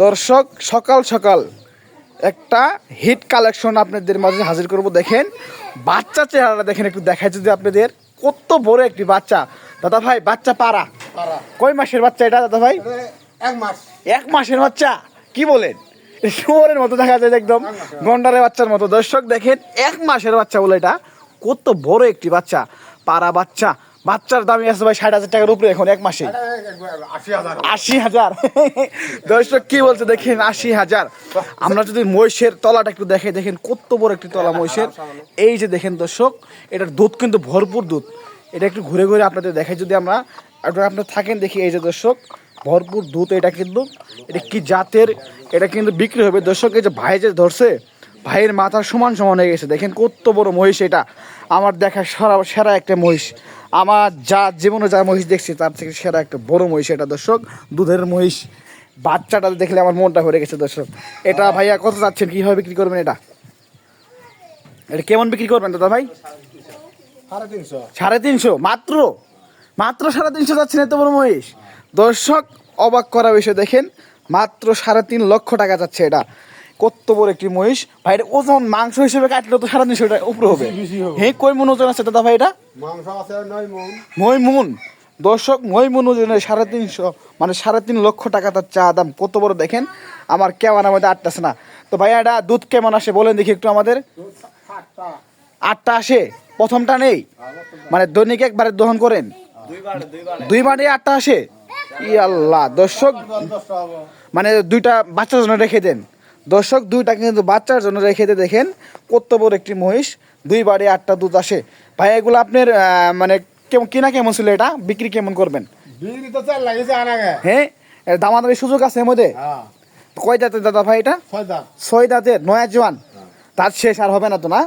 দর্শক সকাল সকাল একটা হিট কালেকশন আপনাদের মাঝে হাজির করব। দেখেন বাচ্চা চেহারা দেখেন একটু দেখায় যদি আপনাদের। কত বড় একটি বাচ্চা। দাদা ভাই বাচ্চা পারা পারা। কয় মাসের বাচ্চা এটা দাদা ভাই? এক মাস। এক মাসের বাচ্চা? কি বলেন? শুয়োরের মতো দেখা যায় একদম গন্ডারের বাচ্চার মতো। দর্শক দেখেন এক মাসের বাচ্চা বলে এটা। কত বড় একটি বাচ্চা পারা বাচ্চা। বাচ্চার দামই আছে ভাই ষাট হাজার টাকার উপরে এখন এক মাসে। আশি হাজার। দর্শক কি বলছে দেখেন আশি হাজার। আমরা যদি মহিষের তলাটা একটু দেখে দেখেন কত বড় একটি তলা মহিষের। এই যে দেখেন দর্শক এটার দুধ কিন্তু ভরপুর দুধ। এটা একটু ঘুরে ঘুরে আপনাদের দেখাই যদি আমরা একটু আপনার থাকেন দেখি এই যে দর্শক ভরপুর দুধ এটা কিন্তু। এটা কি জাতের? এটা কিন্তু বিক্রি হবে। দর্শক এই যে ভাই যে ধরছে ভাইয়ের মাথা সমান সমান হয়ে গেছে। দেখেন কত বড় মহিষ এটা। আমার দেখা সারা সেরা একটা মহিষ। আমার যা জীবনে যা মহিষ দেখছি তার থেকে সেরা একটা বড় মহিষ এটা দর্শক। দুধের মহিষ। বাচ্চাটা দেখলে আমার মনটা ভরে গেছে দর্শক। এটা ভাইয়া কত চাচ্ছেন? কীভাবে বিক্রি করবেন এটা? এটা কেমন বিক্রি করবেন দাদা ভাই? সাড়ে তিনশো। সাড়ে তিনশো? মাত্র? মাত্র সাড়ে তিনশো যাচ্ছেন এত বড় মহিষ। দর্শক অবাক করা বিষয় দেখেন মাত্র সাড়ে তিন লক্ষ টাকা যাচ্ছে এটা। কত বড় একটি মহিষ। ভাই এটা ওজন মাংস হিসেবে কাটলে তো সাড়ে তিনশো টাকা উপরে হবে। বেশি হবে। হ্যাঁ কই মন ওজন আছে দাদা ভাই এটা? মাংস আছে নয় মন। দর্শক মইমুন ওজনে সাড়ে তিনশো মানে সাড়ে তিন লক্ষ টাকা তার চা দাম। কত বড় দেখেন? আমার কেমন আমাদের আটটাছে না। তো ভাইয়া এটা দুধ কেমন আসে বলেন দেখি একটু আমাদের। আটটা আসে? প্রথমটা নেই? মানে দৈনিক একবারে দহন করেন? দুই বারে আটটা আসে? ই আল্লাহ দর্শক মানে দুইটা বাচ্চার জন্য রেখে দেন। দর্শক দুইটা কিন্তু বাচ্চার জন্য রেখে দিয়ে দেখেন কত বড় একটি মহিষ। দুই বাড়ি আটটা দুধ আসে। ভাই এগুলো আপনার মানে কেমন কিনা কেমন ছিল এটা? বিক্রি কেমন করবেন? হ্যাঁ? দামাদামি সুযোগ আছে এর মধ্যে? হ্যাঁ। কয় দাঁতের দাদা ভাই এটা? ছয় দাঁতের নয়া জোয়ান। তার শেষ আর হবে না তো না?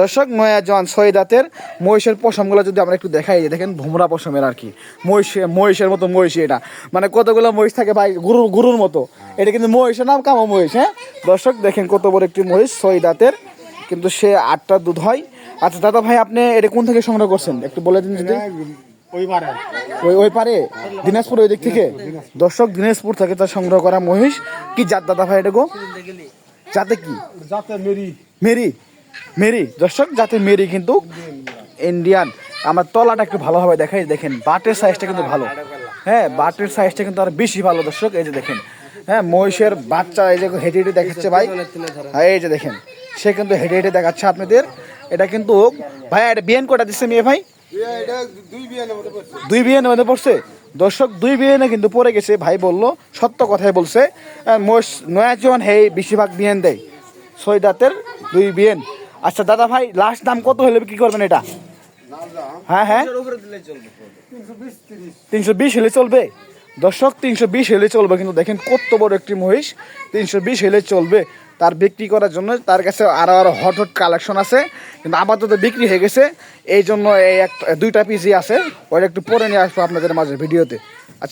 দর্শক নয়া জোয়ান ছয় দাঁতের মহিষের পশমগুলো যদি আমরা একটু দেখাই দেখেন ভোমরা পশমের আর কি। মহিষ মহিষের মতো মহিষ এটা। মানে কতগুলো মহিষ থাকে ভাই? গুরু গুরুর মতো। এটা কিন্তু মহিষের নাম কামো মহিষ হ্যাঁ? দর্শক দেখেন কত বড় একটি মহিষ ছয় দাঁতের কিন্তু সে আটটা দুধ হয়। আচ্ছা দাদা ভাই আপনি এটা কোন থেকে সংগ্রহ করছেন? একটু বলে দিন যদি। ওই ওই পারে দিনাজপুর ওই দিক থেকে? দর্শক দিনাজপুর থেকে তার সংগ্রহ করা মহিষ। কি জাত দাদা ভাই এটা গো? যাতে কি? যাতে মেরি। মেরি? মেরি। দর্শক যাতে মেরি কিন্তু ইন্ডিয়ান আমার তলাটা একটু ভালোভাবে দেখাই দেখেন বাটের সাইজটা কিন্তু ভালো। হ্যাঁ বাটের সাইজটা কিন্তু আর বেশি ভালো দর্শক এই যে দেখেন। হ্যাঁ মহিষের বাচ্চা এই যে হেঁটে হেঁটে দেখাচ্ছে ভাই। হ্যাঁ এই যে দেখেন সে কিন্তু হেঁটে হেঁটে দেখাচ্ছে আপনাদের। এটা কিন্তু ভাই এটা বিয়েন কটা দিচ্ছে মেয়ে ভাই? দুই বিয়ানের মধ্যে পড়ছে? দর্শক দুই বিয়ে কিন্তু পড়ে গেছে ভাই বলল সত্য কথাই বলছে নয়াজন নয়া জীবন হে বেশিরভাগ বিয়েন দেয় ছয় দাঁতের দুই বিয়েন আচ্ছা দাদা ভাই লাস্ট দাম কত হলে কি করবেন এটা? হ্যাঁ হ্যাঁ। তিনশো বিশ হলে চলবে? দর্শক, তিনশো বিশ হেলে চলবে কিন্তু দেখেন কত বড় একটি মহিষ। তিনশো বিশ হেলে চলবে তার বিক্রি করার জন্য। তার কাছে আরও আরও হট হট কালেকশন আছে। কিন্তু আপাতত বিক্রি হয়ে গেছে। এই জন্য এই এক দুইটা পিসই আছে। ওটা একটু পরে নিয়ে আসব আপনাদের মাঝে ভিডিওতে। আচ্ছা।